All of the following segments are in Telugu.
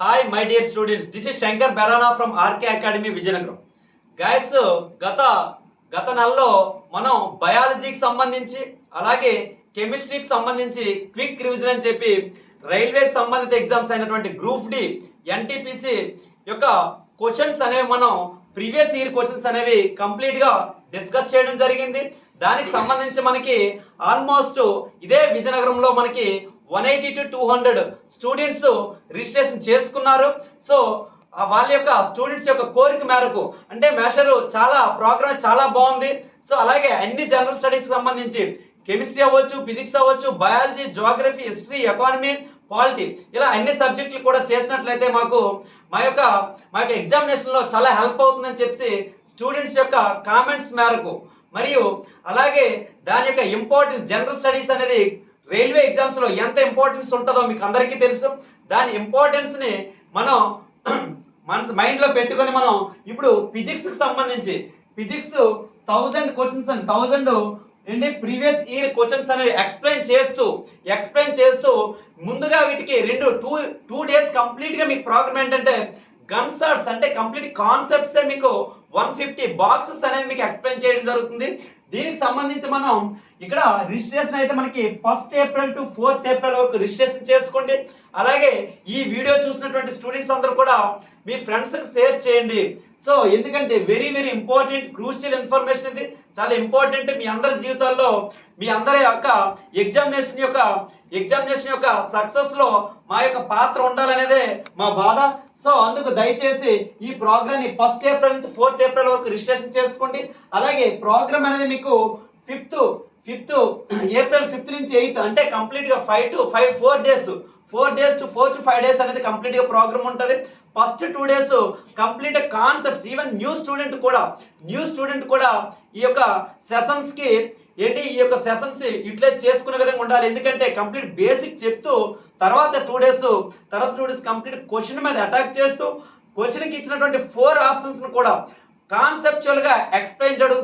Hi my dear students this is Shankar Berana from RK academy Vizianagaram guys గత గత నెలలో మనం బయాలజీకి సంబంధించి అలాగే కెమిస్ట్రీకి సంబంధించి క్విక్ రివిజన్ అని చెప్పి రైల్వేకి సంబంధిత ఎగ్జామ్స్ అయినటువంటి గ్రూప్ డి ఎన్టీపీసీ యొక్క క్వశ్చన్స్ అనేవి మనం ప్రీవియస్ ఇయర్ క్వశ్చన్స్ అనేవి కంప్లీట్గా డిస్కస్ చేయడం జరిగింది. దానికి సంబంధించి మనకి ఆల్మోస్ట్ ఇదే విజయనగరంలో మనకి one eighty to two hundred students registration చేసుకున్నారు. సో వాళ్ళ యొక్క స్టూడెంట్స్ యొక్క కోరిక మేరకు అంటే మేషరు చాలా ప్రోగ్రామ్ చాలా బాగుంది. సో అలాగే అన్ని జనరల్ స్టడీస్కి సంబంధించి కెమిస్ట్రీ అవ్వచ్చు ఫిజిక్స్ అవ్వచ్చు biology geography history economy polity ఇలా అన్ని సబ్జెక్టులు కూడా చేసినట్లయితే మాకు మా యొక్క మా యొక్క ఎగ్జామినేషన్లో చాలా హెల్ప్ అవుతుందని చెప్పి స్టూడెంట్స్ యొక్క కామెంట్స్ మేరకు మరియు అలాగే దాని యొక్క ఇంపార్టెంట్ జనరల్ స్టడీస్ అనేది రైల్వే ఎగ్జామ్స్లో ఎంత ఇంపార్టెన్స్ ఉంటుందో మీకు అందరికీ తెలుసు. దాని ఇంపార్టెన్స్ని మనం మన మైండ్లో పెట్టుకొని మనం ఇప్పుడు ఫిజిక్స్కి సంబంధించి ఫిజిక్స్ థౌజండ్ క్వశ్చన్స్ అండి థౌజండ్ ఏంటి ప్రీవియస్ ఇయర్ క్వశ్చన్స్ అనేవి ఎక్స్ప్లెయిన్ చేస్తూ ఎక్స్ప్లెయిన్ చేస్తూ ముందుగా వీటికి రెండు టూ టూ డేస్ కంప్లీట్గా మీకు ప్రోగ్రామ్ ఏంటంటే గన్ షాట్స్ అంటే కంప్లీట్ కాన్సెప్ట్సే మీకు వన్ ఫిఫ్టీ బాక్సెస్ అనేవి మీకు ఎక్స్ప్లెయిన్ చేయడం జరుగుతుంది. దీనికి సంబంధించి మనం ఇక్కడ రిజిస్ట్రేషన్ అయితే మనకి first April to fourth April వరకు రిజిస్ట్రేషన్ చేసుకోండి. అలాగే ఈ వీడియో చూసినటువంటి స్టూడెంట్స్ అందరూ కూడా మీ ఫ్రెండ్స్కి షేర్ చేయండి. సో ఎందుకంటే very very important crucial information ఇది. చాలా ఇంపార్టెంట్ మీ అందరి జీవితాల్లో మీ అందరి యొక్క ఎగ్జామినేషన్ యొక్క ఎగ్జామినేషన్ యొక్క సక్సెస్లో మా యొక్క పాత్ర ఉండాలనేదే మా బాధ. సో అందుకు దయచేసి ఈ ప్రోగ్రామ్ని ఫస్ట్ ఏప్రిల్ నుంచి ఫోర్త్ ఏప్రిల్ వరకు రిజిస్ట్రేషన్ చేసుకోండి. అలాగే ప్రోగ్రామ్ అనేది మీకు ఫిఫ్త్ ఫిఫ్త్ ఏప్రిల్ ఫిఫ్త్ నుంచి ఎయిత్ అంటే కంప్లీట్గా five to five four days four days to four to five days అనేది కంప్లీట్గా ప్రోగ్రామ్ ఉంటుంది. First two days complete concepts even new student కూడా న్యూ స్టూడెంట్ కూడా ఈ యొక్క సెషన్స్కి ఏంటి ఈ యొక్క సెషన్స్ యూటిలైజ్ చేసుకునే విధంగా ఉండాలి. ఎందుకంటే కంప్లీట్ బేసిక్ చెప్తూ తర్వాత టూ డేస్ తర్వాత టూ డేస్ కంప్లీట్ క్వశ్చన్ మీద అటాక్ చేస్తూ క్వశ్చన్కి ఇచ్చినటువంటి ఫోర్ ఆప్షన్స్ను కూడా కాన్సెప్చువల్గా ఎక్స్ప్లెయిన్ చేయడం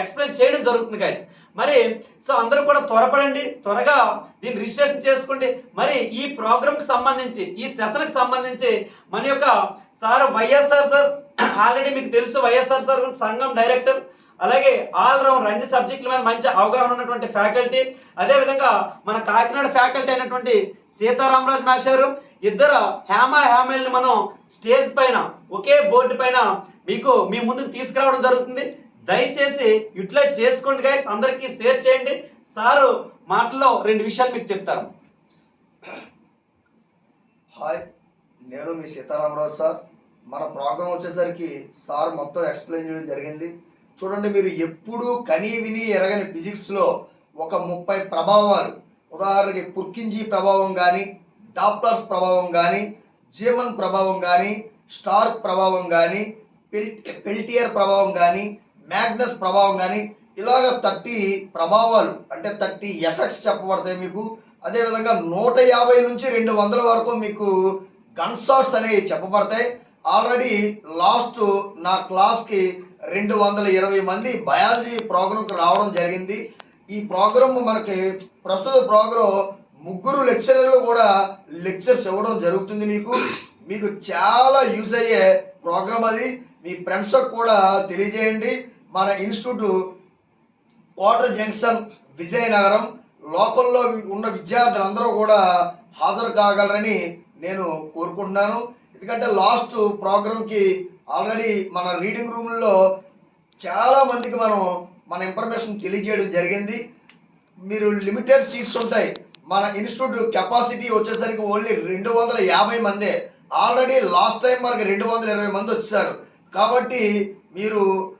ఎక్స్ప్లెయిన్ చేయడం జరుగుతుంది గైస్ మరి సో అందరూ కూడా త్వరపడండి త్వరగా దీన్ని రిజిస్ట్రేషన్ చేసుకోండి. మరి ఈ ప్రోగ్రామ్కి సంబంధించి ఈ సెషన్కి సంబంధించి మన యొక్క సార్ వైఎస్ఆర్ సార్ ఆల్రెడీ మీకు తెలుసు వైఎస్ఆర్ సార్ సంఘం డైరెక్టర్. అలాగే ఆల్ రౌండ్ రెండు సబ్జెక్టుల మీద మంచి అవగాహన ఉన్నటువంటి ఫ్యాకల్టీ. అదేవిధంగా మన కాకినాడ ఫ్యాకల్టీ అయినటువంటి సీతారామరాజు మాస్టారు ఇద్దరు హేమ హేమల్ని మనం స్టేజ్ పైన ఒకే బోర్డు పైన మీకు మీ ముందుకు తీసుకురావడం జరుగుతుంది. దయచేసి యూటిలైజ్ చేసుకోండి గైస్ అందరికీ షేర్ చేయండి. సారు మాటల్లో రెండు విషయాలు మీకు చెప్తారు. హాయ్ నేను మీ సీతారామరాజు సార్. మన ప్రోగ్రాం వచ్చేసరికి సార్ మొత్తం ఎక్స్ప్లెయిన్ చేయడం జరిగింది. చూడండి మీరు ఎప్పుడూ కని విని ఎరగని ఫిజిక్స్లో ఒక ముప్పై ప్రభావాలు. ఉదాహరణకి పుర్కింజీ ప్రభావం కానీ డాప్లర్స్ ప్రభావం కానీ జీమన్ ప్రభావం కానీ స్టార్క్ ప్రభావం కానీ పెల్ పెల్టియర్ ప్రభావం కానీ మ్యాగ్నస్ ప్రభావం కానీ ఇలాగ థర్టీ ప్రభావాలు అంటే థర్టీ ఎఫెక్ట్స్ చెప్పబడతాయి మీకు. అదేవిధంగా నూట యాభై నుంచి రెండు వందల వరకు మీకు గన్ షాట్స్ అనేవి చెప్పబడతాయి. ఆల్రెడీ లాస్ట్ నా క్లాస్కి రెండు వందల ఇరవై మంది బయాలజీ ప్రోగ్రాంకి రావడం జరిగింది. ఈ ప్రోగ్రామ్ మనకి ప్రస్తుత ప్రోగ్రాం ముగ్గురు లెక్చరర్లు కూడా లెక్చర్స్ ఇవ్వడం జరుగుతుంది మీకు. మీకు చాలా యూజ్ అయ్యే ప్రోగ్రామ్ అది. మీ ఫ్రెండ్స్కి కూడా తెలియజేయండి. మన ఇన్స్టిట్యూట్ కోటర్ జంక్షన్ విజయనగరం లోకల్లో ఉన్న విద్యార్థులందరూ కూడా హాజరు కాగలరని నేను కోరుకుంటున్నాను. ఎందుకంటే లాస్ట్ ప్రోగ్రాంకి ఆల్రెడీ మన రీడింగ్ రూమ్లో చాలా మందికి మనం మన ఇన్ఫర్మేషన్ తెలియజేయడం జరిగింది. మీరు లిమిటెడ్ సీట్స్ ఉంటాయి. మన ఇన్స్టిట్యూట్ కెపాసిటీ వచ్చేసరికి ఓన్లీ రెండు వందల యాభై మందే. ఆల్రెడీ లాస్ట్ టైం మనకి రెండు వందల ఇరవై మంది వచ్చారు కాబట్టి మీరు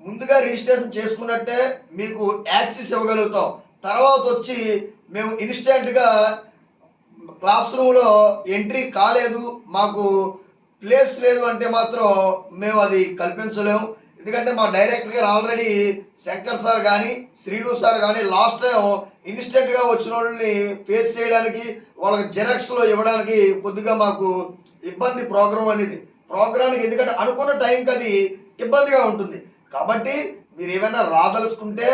ముందుగా రిజిస్ట్రేషన్ చేసుకున్నట్టే మీకు యాక్సెస్ ఇవ్వగలుగుతాం. తర్వాత వచ్చి మేము ఇన్స్టెంట్గా క్లాస్ రూమ్లో ఎంట్రీ కాలేదు. మాకు ప్లేస్ లేదు అంటే మాత్రం మేము అది కల్పించలేము. ఎందుకంటే మా డైరెక్టర్ గారు ఆల్రెడీ శంకర్ సార్ కానీ శ్రీను సార్ కానీ లాస్ట్ టైం ఇన్స్టెంట్గా వచ్చిన వాళ్ళని ఫేస్ చేయడానికి వాళ్ళకి జెరాక్స్లో ఇవ్వడానికి కొద్దిగా మాకు ఇబ్బంది ప్రోగ్రామ్ అనేది. ప్రోగ్రామ్కి ఎందుకంటే అనుకున్న టైంకి అది ఇబ్బందిగా ఉంటుంది. కాబట్టి మీరు ఏమైనా రాదలుచుకుంటే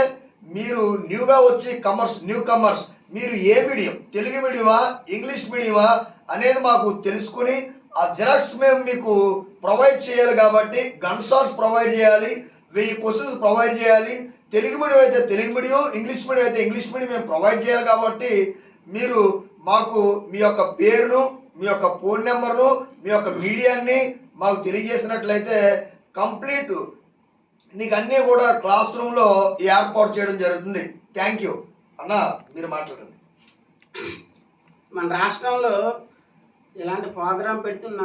మీరు న్యూగా వచ్చి కమర్స్ న్యూ కమర్స్ మీరు ఏ మీడియం తెలుగు మీడియమా ఇంగ్లీష్ మీడియమా అనేది మాకు తెలుసుకుని ఆ జిరాక్స్ మేము మీకు ప్రొవైడ్ చేయాలి కాబట్టి గన్ షాట్స్ ప్రొవైడ్ చేయాలి వెయ్యి క్వశ్చన్స్ ప్రొవైడ్ చేయాలి. తెలుగు మీడియం అయితే తెలుగు మీడియం ఇంగ్లీష్ మీడియం అయితే ఇంగ్లీష్ మీడియం మేము ప్రొవైడ్ చేయాలి కాబట్టి మీరు మాకు మీ యొక్క పేరును మీ యొక్క ఫోన్ నెంబర్ను మీ యొక్క మీడియాన్ని మాకు తెలియజేసినట్లయితే కంప్లీట్ నీకు అన్నీ కూడా క్లాస్ రూమ్లో ఏర్పాటు చేయడం జరుగుతుంది. Thank you. అన్న మీరు మాట్లాడండి. మన రాష్ట్రంలో ఇలాంటి ప్రోగ్రాం పెడుతున్న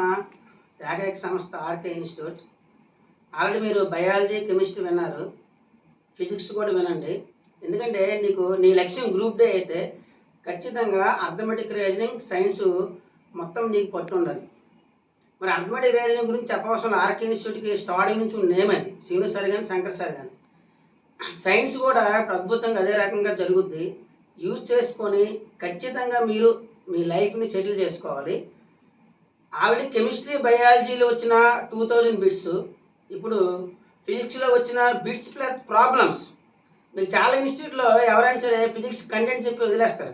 ఏకైక సంస్థ ఆర్కే ఇన్స్టిట్యూట్. ఆల్రెడీ మీరు బయాలజీ కెమిస్ట్రీ విన్నారు. ఫిజిక్స్ కూడా వినండి. ఎందుకంటే నీకు నీ లక్ష్యం గ్రూప్ డే అయితే ఖచ్చితంగా అర్థమెటిక్ రీజనింగ్ సైన్స్ మొత్తం నీకు పట్టు ఉండాలి. మరి అర్థమెటిక్ రీజనింగ్ గురించి చెప్పవలసిన ఆర్కే ఇన్స్టిట్యూట్కి స్టార్టింగ్ నుంచి నేమ్ అది. శ్రీను సార్ కానీ శంకర్ సార్ కానీ సైన్స్ కూడా అద్భుతంగా అదే రకంగా జరుగుద్ది. యూజ్ చేసుకొని ఖచ్చితంగా మీరు మీ లైఫ్ని సెటిల్ చేసుకోవాలి. ఆల్రెడీ కెమిస్ట్రీ బయాలజీలో వచ్చిన టూ థౌజండ్ బిట్స్ ఇప్పుడు ఫిజిక్స్లో వచ్చిన బిట్స్ ప్లస్ ప్రాబ్లమ్స్. మీకు చాలా ఇన్స్టిట్యూట్లో ఎవరైనా సరే ఫిజిక్స్ కంటెంట్ చెప్పి వదిలేస్తారు.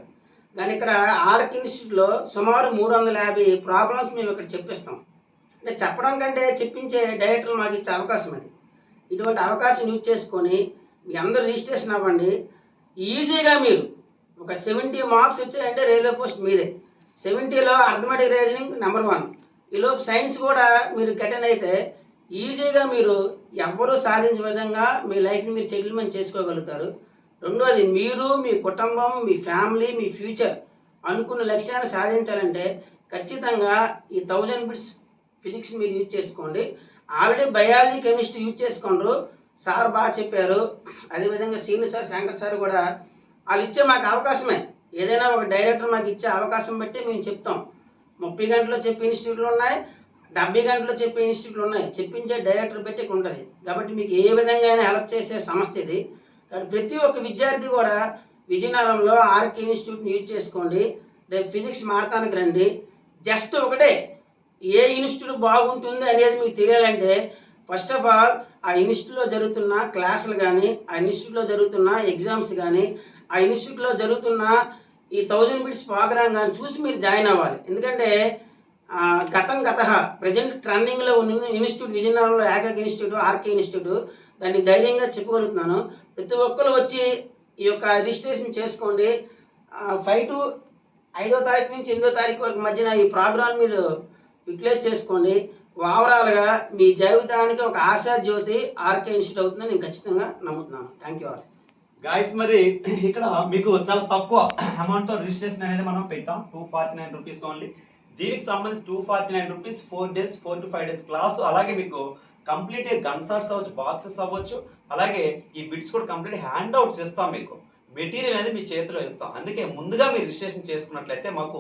కానీ ఇక్కడ ఆర్క్ ఇన్స్టిట్యూట్లో సుమారు మూడు వందల యాభై ప్రాబ్లమ్స్ మేము ఇక్కడ చెప్పిస్తాం. అంటే చెప్పడం కంటే చెప్పించే డైరెక్టర్ మాకు ఇచ్చే అవకాశం అది. ఇటువంటి అవకాశం యూజ్ చేసుకొని మీ అందరూ రిజిస్ట్రేషన్ అవ్వండి. ఈజీగా మీరు ఒక సెవెంటీ మార్క్స్ వచ్చాయంటే రైల్వే పోస్ట్ మీదే. సెవెంటీలో అర్థమెటిక్ రీజనింగ్ నెంబర్ వన్. ఈలోపు సైన్స్ కూడా మీరు గెటన్ అయితే ఈజీగా మీరు ఎవ్వరూ సాధించే విధంగా మీ లైఫ్ని మీరు సెటిల్మెంట్ చేసుకోగలుగుతారు. రెండోది మీరు మీ కుటుంబం మీ ఫ్యామిలీ మీ ఫ్యూచర్ అనుకున్న లక్ష్యాన్ని సాధించాలంటే ఖచ్చితంగా ఈ థౌజండ్ బిట్స్ ఫిజిక్స్ మీరు యూజ్ చేసుకోండి. ఆల్రెడీ బయాలజీ కెమిస్ట్రీ యూజ్ చేసుకోండ్రు. సార్ బాగా చెప్పారు. అదేవిధంగా సీనియర్ సార్ శంకర్ సార్ కూడా వాళ్ళు ఇచ్చే మాకు అవకాశమే. ఏదైనా ఒక డైరెక్టర్ మాకు ఇచ్చే అవకాశం బట్టి మేము చెప్తాం. ముప్పై గంటలు చెప్పే ఇన్స్టిట్యూట్లు ఉన్నాయి డెబ్బై గంటలు చెప్పే ఇన్స్టిట్యూట్లు ఉన్నాయి. చెప్పించే డైరెక్టర్ బట్టి ఉంటుంది. కాబట్టి మీకు ఏ విధంగా అయినా హెల్ప్ చేసే సంస్థ ఇది. కాబట్టి ప్రతి ఒక్క విద్యార్థి కూడా విజయనగరంలో ఆర్కే ఇన్స్టిట్యూట్ని యూజ్ చేసుకోండి. రేపు ఫిజిక్స్ మారతానికి రండి. జస్ట్ ఒకటే ఏ ఇన్స్టిట్యూట్ బాగుంటుంది అనేది మీకు తెలియాలంటే ఫస్ట్ ఆఫ్ ఆల్ ఆ ఇన్స్టిట్యూట్లో జరుగుతున్న క్లాసులు కానీ ఆ ఇన్స్టిట్యూట్లో జరుగుతున్న ఎగ్జామ్స్ కానీ ఆ ఇన్స్టిట్యూట్లో జరుగుతున్న ఈ థౌజండ్ బిట్స్ ప్రోగ్రామ్ కానీ చూసి మీరు జాయిన్ అవ్వాలి. ఎందుకంటే గతం గత ప్రజెంట్ ట్రెండింగ్లో ఉన్న ఇన్స్టిట్యూట్ విజయనగరంలో ఏకైక ఇన్స్టిట్యూట్ ఆర్కే ఇన్స్టిట్యూట్ దాన్ని ధైర్యంగా చెప్పగలుగుతున్నాను ప్రతి ఒక్కరు వచ్చి ఈ యొక్క రిజిస్ట్రేషన్ చేసుకోండి. ఫైవ్ టు ఐదో తారీఖు నుంచి ఎనిమిదో తారీఖు వరకు మధ్యన ఈ ప్రోగ్రామ్ మీరు యూటిలైజ్ చేసుకోండి. ఓవరాల్గా మీ జీవితానికి ఒక ఆశా జ్యోతి ఆర్కే ఇన్స్టిట్యూట్ అవుతుందని నేను ఖచ్చితంగా నమ్ముతున్నాను. Thank you all. గాయస్ మరి ఇక్కడ మీకు చాలా తక్కువ అమౌంట్తో రిజిస్ట్రేషన్ అనేది మనం పెట్టాం. Two forty nine rupees only దీనికి సంబంధించి two forty nine rupees four days four to five days class అలాగే మీకు కంప్లీట్ గన్సార్ట్స్ అవ్వచ్చు బాక్సెస్ అవ్వచ్చు. అలాగే ఈ బిట్స్ కూడా కంప్లీట్ హ్యాండ్ అవుట్ చేస్తాం మీకు. మెటీరియల్ అనేది మీ చేతిలో ఇస్తాం అందుకే ముందుగా మీరు రిజిస్ట్రేషన్ చేసుకున్నట్లయితే మాకు